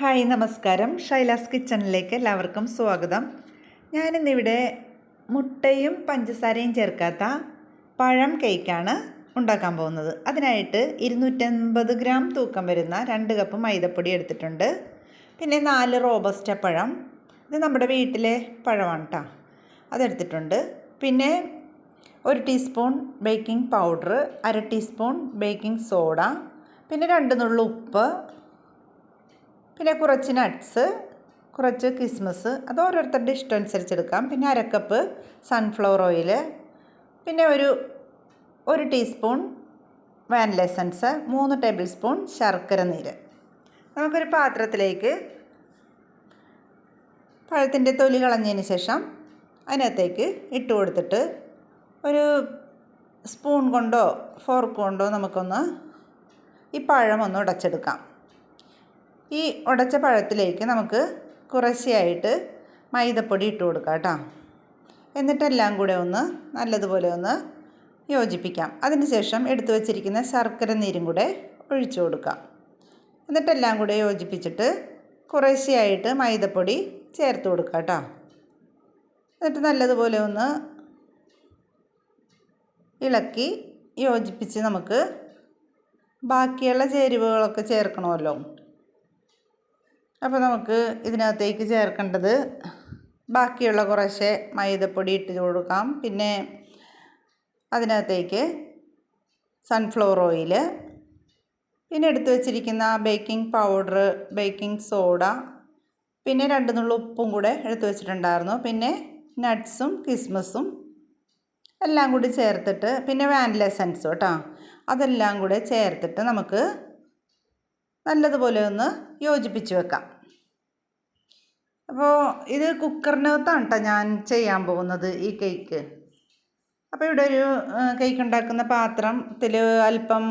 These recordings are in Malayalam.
ഹായ് നമസ്കാരം. ഷൈലാസ് കിച്ചണിലേക്ക് എല്ലാവർക്കും സ്വാഗതം. ഞാനിന്നിവിടെ മുട്ടയും പഞ്ചസാരയും ചേർക്കാത്ത പഴം കേക്കാണ് ഉണ്ടാക്കാൻ പോകുന്നത്. അതിനായിട്ട് ഇരുന്നൂറ്റൻപത് ഗ്രാം തൂക്കം വരുന്ന രണ്ട് കപ്പ് മൈദപ്പൊടി എടുത്തിട്ടുണ്ട്. പിന്നെ നാല് റോബസ്റ്റ പഴം. ഇത് നമ്മുടെ വീട്ടിലെ പഴമാണ് കേട്ടോ അതെടുത്തിട്ടുണ്ട്. പിന്നെ ഒരു ടീസ്പൂൺ ബേക്കിംഗ് പൗഡർ അര ടീസ്പൂൺ ബേക്കിംഗ് സോഡ പിന്നെ രണ്ട് നുള്ളു ഉപ്പ് പിന്നെ കുറച്ച് നട്ട്സ് കുറച്ച് കിസ്മസ് അത് ഓരോരുത്തരുടെ ഇഷ്ടം അനുസരിച്ചെടുക്കാം പിന്നെ അരക്കപ്പ് സൺഫ്ലവർ ഓയിൽ പിന്നെ ഒരു ഒരു ടീസ്പൂൺ വാനില എസൻസ് മൂന്ന് ടേബിൾ സ്പൂൺ ശർക്കര നീര്. നമുക്കൊരു പാത്രത്തിലേക്ക് പഴത്തിന്റെ തൊലി കളഞ്ഞതിന് ശേഷം അതിനകത്തേക്ക് ഇട്ട് കൊടുത്തിട്ട് ഒരു സ്പൂൺ കൊണ്ടോ ഫോർക്ക് കൊണ്ടോ നമുക്കൊന്ന് ഈ പഴം ഒന്ന് ഉടച്ചെടുക്കാം. ഈ ഉടച്ച പഴത്തിലേക്ക് നമുക്ക് കുറേശ്ശെയായിട്ട് മൈദപ്പൊടി ഇട്ട് കൊടുക്കാം കേട്ടോ. എന്നിട്ടെല്ലാം കൂടെ ഒന്ന് നല്ലതുപോലെ ഒന്ന് യോജിപ്പിക്കാം. അതിനുശേഷം എടുത്തു വച്ചിരിക്കുന്ന ശർക്കര നീരും കൂടെ ഒഴിച്ചു കൊടുക്കാം. എന്നിട്ടെല്ലാം കൂടെ യോജിപ്പിച്ചിട്ട് കുറേശ്ശെയായിട്ട് മൈദപ്പൊടി ചേർത്ത് കൊടുക്കാം കേട്ടോ. എന്നിട്ട് നല്ലതുപോലെ ഒന്ന് ഇളക്കി യോജിപ്പിച്ച് നമുക്ക് ബാക്കിയുള്ള ചേരുവകളൊക്കെ ചേർക്കണമല്ലോ. അപ്പോൾ നമുക്ക് ഇതിനകത്തേക്ക് ചേർക്കേണ്ടത് ബാക്കിയുള്ള കുറേശ്ശെ മൈദപ്പൊടി ഇട്ട് കൊടുക്കാം. പിന്നെ അതിനകത്തേക്ക് സൺഫ്ലവർ ഓയിൽ പിന്നെ എടുത്തു വച്ചിരിക്കുന്ന ബേക്കിംഗ് പൗഡർ ബേക്കിംഗ് സോഡ പിന്നെ രണ്ട് നുള്ള ഉപ്പും കൂടെ എടുത്തു വെച്ചിട്ടുണ്ടായിരുന്നു. പിന്നെ നട്ട്സും കിസ്മസും എല്ലാം കൂടി ചേർത്തിട്ട് പിന്നെ വാനില എസൻസ് കേട്ടോ. അതെല്ലാം കൂടെ ചേർത്തിട്ട് നമുക്ക് നല്ലതുപോലെ ഒന്ന് യോജിപ്പിച്ച് വെക്കാം. അപ്പോൾ ഇത് കുക്കറിനകത്താണ് കേട്ടോ ഞാൻ ചെയ്യാൻ പോകുന്നത് ഈ കേക്ക്. അപ്പോൾ ഇവിടെ ഒരു കേക്ക് ഉണ്ടാക്കുന്ന പാത്രത്തിൽ അല്പം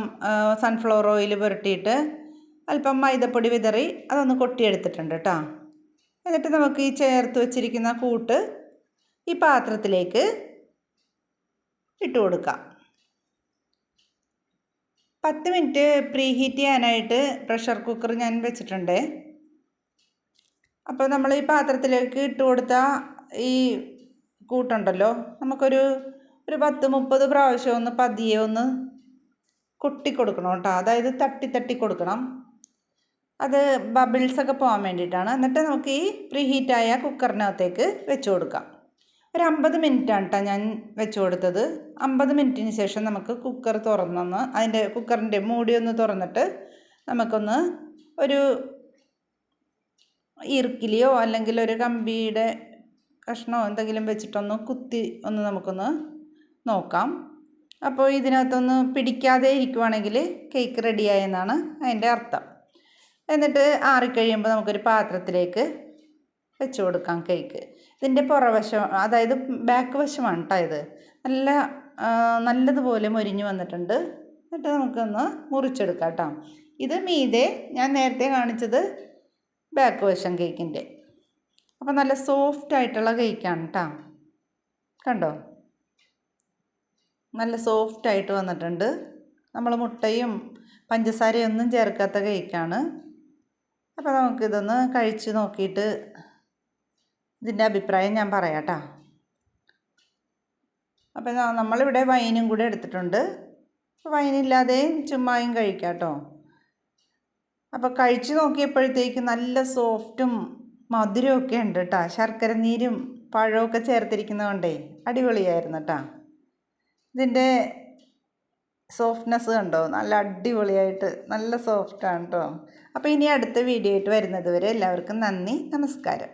സൺഫ്ലവർ ഓയിൽ പുരട്ടിയിട്ട് അല്പം മൈദപ്പൊടി വിതറി അതൊന്ന് കൊട്ടിയെടുത്തിട്ടുണ്ട് കേട്ടോ എന്നിട്ട് നമുക്ക് ഈ ചേർത്ത് വെച്ചിരിക്കുന്ന കൂട്ട് ഈ പാത്രത്തിലേക്ക് ഇട്ട് കൊടുക്കാം. പത്ത് മിനിറ്റ് പ്രീ ഹീറ്റ് ചെയ്യാനായിട്ട് പ്രഷർ കുക്കർ ഞാൻ വെച്ചിട്ടുണ്ട്. അപ്പോൾ നമ്മൾ ഈ പാത്രത്തിലേക്ക് ഇട്ട് കൊടുത്ത ഈ കൂട്ടുണ്ടല്ലോ നമുക്കൊരു ഒരു പത്ത് മുപ്പത് പ്രാവശ്യം ഒന്ന് പതിയെ ഒന്ന് കൊട്ടി കൊടുക്കണം കേട്ടോ. അതായത് തട്ടി തട്ടി കൊടുക്കണം. അത് ബബിൾസൊക്കെ പോകാൻ വേണ്ടിയിട്ടാണ്. എന്നിട്ട് നമുക്ക് ഈ പ്രീ ഹീറ്റായ കുക്കറിനകത്തേക്ക് വെച്ച് കൊടുക്കാം. ഒരു അമ്പത് മിനിറ്റാണ് കേട്ടോ ഞാൻ വെച്ച് കൊടുത്തത്. അമ്പത് മിനിറ്റിന് ശേഷം നമുക്ക് കുക്കർ തുറന്നൊന്ന് അതിന്റെ കുക്കറിന്റെ മൂടി ഒന്ന് തുറന്നിട്ട് നമുക്കൊന്ന് ഒരു ഇറുക്കിലിയോ അല്ലെങ്കിൽ ഒരു കമ്പിയുടെ കഷ്ണമോ എന്തെങ്കിലും വെച്ചിട്ടൊന്ന് കുത്തി ഒന്ന് നമുക്കൊന്ന് നോക്കാം. അപ്പോൾ ഇതിനകത്തൊന്ന് പിടിക്കാതെ ഇരിക്കുവാണെങ്കിൽ കേക്ക് റെഡിയായെന്നാണ് അതിന്റെ അർത്ഥം. എന്നിട്ട് ആറിക്കഴിയുമ്പോൾ നമുക്കൊരു പാത്രത്തിലേക്ക് വെച്ച് കൊടുക്കാം കേക്ക് ഇതിന്റെ പുറവശം അതായത് ബാക്ക് വശമാണ് കേട്ടോ ഇത്. നല്ല നല്ലതുപോലെ മൊരിഞ്ഞ് വന്നിട്ടുണ്ട്. എന്നിട്ട് നമുക്കൊന്ന് മുറിച്ചെടുക്കാം കേട്ടോ ഇത് മീതെ ഞാൻ നേരത്തെ കാണിച്ചത് ബാക്ക് വശം കേക്കിന്റെ അപ്പോൾ നല്ല സോഫ്റ്റ് ആയിട്ടുള്ള കേക്കാണ് കേട്ടോ കണ്ടോ? നല്ല സോഫ്റ്റ് ആയിട്ട് വന്നിട്ടുണ്ട്. നമ്മൾ മുട്ടയും പഞ്ചസാരയും ഒന്നും ചേർക്കാത്ത കേക്കാണ് അപ്പോൾ നമുക്കിതൊന്ന് കഴിച്ച് നോക്കിയിട്ട് ഇതിന്റെ അഭിപ്രായം ഞാൻ പറയാം അപ്പോൾ നമ്മളിവിടെ വൈനും കൂടെ എടുത്തിട്ടുണ്ട്. വൈനില്ലാതെയും ചുമ്മായും കഴിക്കാം കേട്ടോ അപ്പോൾ കഴിച്ചു നോക്കിയപ്പോഴത്തേക്ക് നല്ല സോഫ്റ്റും മധുരമൊക്കെ ഉണ്ട് കേട്ടോ ശർക്കര നീരും പഴമൊക്കെ ചേർത്തിരിക്കുന്നതുകൊണ്ടേ അടിപൊളിയായിരുന്നു കേട്ടോ ഇതിന്റെ സോഫ്റ്റ്നെസ് കണ്ടോ? നല്ല അടിപൊളിയായിട്ട് നല്ല സോഫ്റ്റാണ് കേട്ടോ അപ്പോൾ ഇനി അടുത്ത വീഡിയോ ആയിട്ട് വരുന്നത് വരെ എല്ലാവർക്കും നന്ദി നമസ്കാരം.